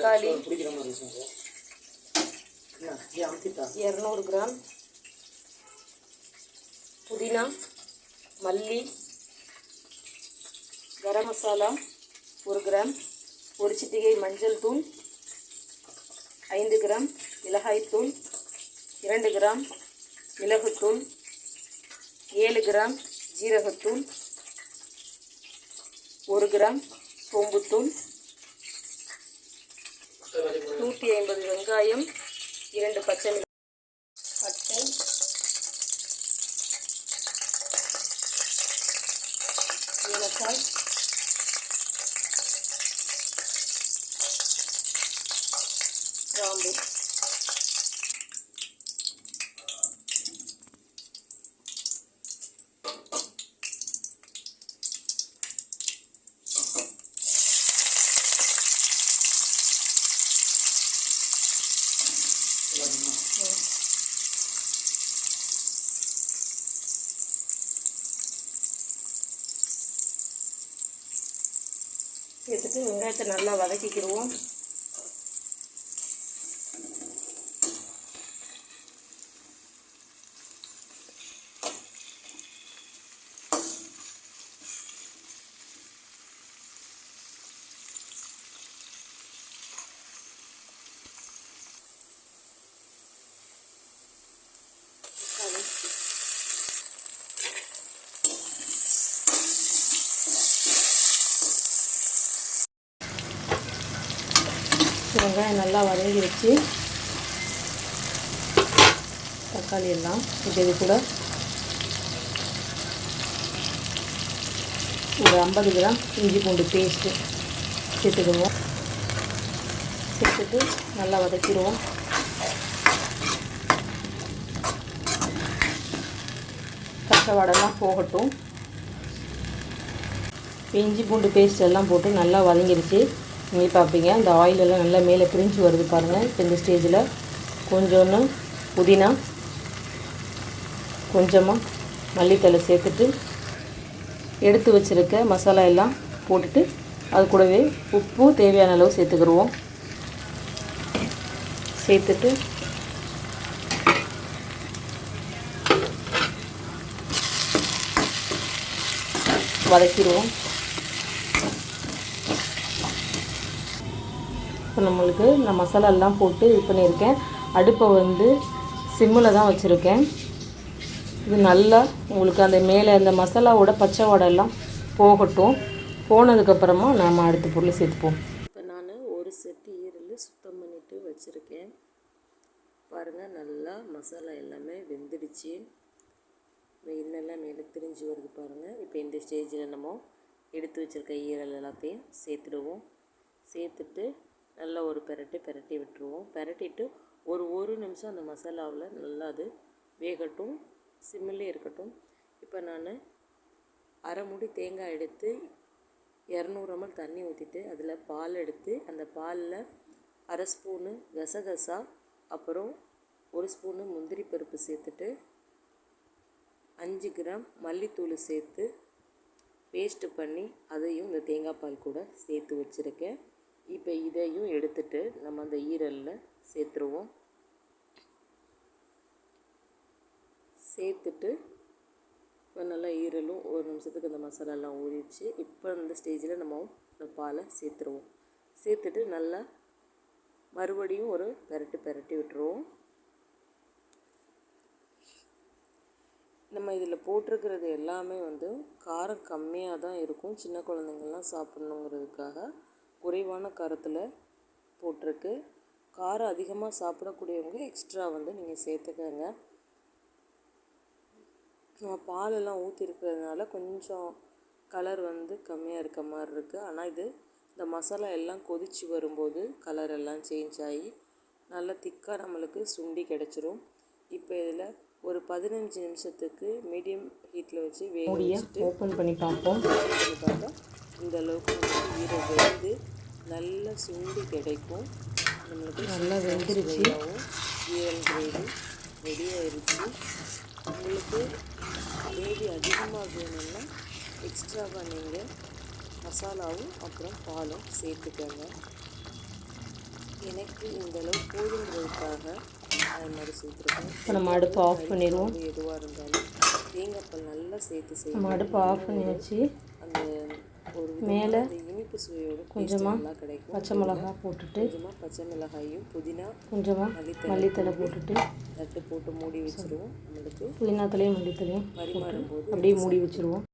தக்காளி. இரநூறு கிராம். புதினா மல்லி கரம் மசாலா ஒரு கிராம். ஒரு சிட்டிகை மஞ்சள் தூள் ஐந்து கிராம். மிளகாய்த்தூள் இரண்டு கிராம். மிளகுத்தூள் ஏழு கிராம். ஜீரகத்தூள் ஒரு கிராம். சோம்புத்தூள் நூற்றி ஐம்பது வெங்காயம் இரண்டு பச்சை மிளகாய் பட்டை. ஏலக்காய். கிராம்பு. எடுத்துட்டு வெங்காயத்தை நல்லா வதக்கிக்கிடுவோம். வெங்காயம் நல்லா வதங்கி வச்சு தக்காளி எல்லாம் இது கூட. ஒரு ஐம்பது கிராம் இஞ்சி பூண்டு பேஸ்ட்டு சேர்த்துக்குவோம் சேர்த்துட்டு நல்லா வதக்கிடுவோம். பச்சை போகட்டும். இஞ்சி பூண்டு பேஸ்ட் எல்லாம் போட்டு நல்லா வதங்கிருச்சு. நீங்கள் பார்ப்பீங்க இந்த ஆயில் எல்லாம் நல்லா மேலே பிரிஞ்சு வருது பாருங்கள் இப்போ இந்த ஸ்டேஜில் கொஞ்சோன்னு புதினா கொஞ்சமாக மல்லித்தலை சேர்த்துட்டு எடுத்து வச்சுருக்க மசாலா எல்லாம் போட்டுட்டு அது கூடவே உப்பு தேவையான அளவு சேர்த்துக்கிடுவோம் சேர்த்துட்டு வதக்கிடுவோம் இப்போ நம்மளுக்கு நான் மசாலாலாம் போட்டு இது பண்ணியிருக்கேன். அடுப்பை வந்து சிம்மில் தான் வச்சுருக்கேன். இது நல்லா உங்களுக்கு அந்த மேலே அந்த மசாலாவோட பச்சை வடையெல்லாம் போகட்டும். போனதுக்கப்புறமா நாம் அடுத்த பொருள் சேர்த்துப்போம். இப்போ நான் ஒரு செட்டு ஈரல் சுத்தம் பண்ணிவிட்டு வச்சுருக்கேன். பாருங்கள் நல்லா மசாலா எல்லாமே வெந்துடுச்சு. இந்த எண்ணெல்லாம் மேலே திரிஞ்சு வருது பாருங்கள் இப்போ இந்த ஸ்டேஜில் நம்ம எடுத்து வச்சுருக்க ஈரல் எல்லாத்தையும் சேர்த்துடுவோம். சேர்த்துட்டு நல்லா ஒரு பெரட்டு பெரட்டி விட்டுருவோம். பெரட்டிட்டு ஒரு ஒரு நிமிஷம் அந்த மசாலாவில் நல்லா அது வேகட்டும் சிம்மிலே இருக்கட்டும். இப்போ நான் அரை மூடி தேங்காய் எடுத்து இரநூறு ml தண்ணி ஊற்றிட்டு அதில் பால் எடுத்து அந்த பாலில் அரை ஸ்பூனு கசகசா அப்புறம் ஒரு ஸ்பூனு முந்திரி பருப்பு சேர்த்துட்டு அஞ்சு கிராம் மல்லித்தூள் சேர்த்து பேஸ்ட்டு பண்ணி அதையும் இந்த தேங்காய் பால் கூட சேர்த்து வச்சுருக்கேன். இப்போ இதையும் எடுத்துட்டு நம்ம அந்த ஈரலில் சேர்த்துருவோம். சேர்த்துட்டு இப்போ நல்லா ஈரலும் ஒரு நிமிஷத்துக்கு அந்த மசாலாலாம் ஊறிடுச்சு. இப்போ அந்த ஸ்டேஜில் நம்ம இந்த பாலை சேர்த்துருவோம். சேர்த்துட்டு நல்லா மறுபடியும் ஒரு பெரட்டு பெரட்டி விட்டுருவோம். நம்ம இதில் போட்டிருக்கிறது எல்லாமே வந்து காரம் கம்மியாக தான் இருக்கும். சின்ன குழந்தைங்கள்லாம் சாப்பிட்ணுங்கிறதுக்காக. குறைவான காரத்தில் போட்டிருக்கு. காரம் அதிகமாக சாப்பிடக்கூடியவங்க எக்ஸ்ட்ரா வந்து நீங்கள் சேர்த்துக்கங்க. நம்ம பாலெல்லாம் ஊற்றிருக்கிறதுனால கொஞ்சம் கலர் வந்து கம்மியாக இருக்க மாதிரி இருக்குது ஆனால் இது இந்த மசாலா எல்லாம் கொதித்து வரும்போது கலர் எல்லாம் சேஞ்ச் ஆகி நல்லா திக்காக நம்மளுக்கு சுண்டி கிடச்சிரும். இப்போ இதில் ஒரு பதினஞ்சு நிமிஷத்துக்கு மீடியம் ஹீட்டில் வச்சு வேக ஓப்பன் பண்ணி பார்ப்போம். பார்த்தா இந்த அளவுக்கு நம்மளுக்கு ஈரம் வெந்து நல்லா சுண்டி கிடைக்கும். நம்மளுக்கு நல்லா வெந்துருச்சு. ஈரல் கிரேவி ரெடி ஆயிடுச்சு உங்களுக்கு கிரேவி அதிகமாக வேணும்னா எக்ஸ்ட்ராவாக நீங்கள் மசாலாவும் அப்புறம் பாலும் சேர்த்துக்கோங்க. எனக்கு இந்த அளவு போதுங்கிறதுக்காக அது மாதிரி சேர்த்துருக்கேன். இப்போ நம்ம அடுப்பை ஆஃப் பண்ணிடுவோம். எதுவாக இருந்தாலும் தேங்காய் பால் நல்லா சேர்த்து நம்ம செய்யணும் அடுப்பை ஆஃப் பண்ணி வச்சு அந்த மேலே இனிப்பு சுவையோட கொஞ்சமாக கிடைக்கும். பச்சை மிளகா போட்டுட்டு கொஞ்சமாக பச்சை மிளகாயும் புதினா கொஞ்சமாக மல்லித்தலை போட்டுட்டு தட்டு போட்டு மூடி வச்சிருவோம். நம்மளுக்கு புதினாத்தலையும் மல்லித்தலையும் பரிமாறும் போது அப்படியே மூடி வச்சுருவோம்.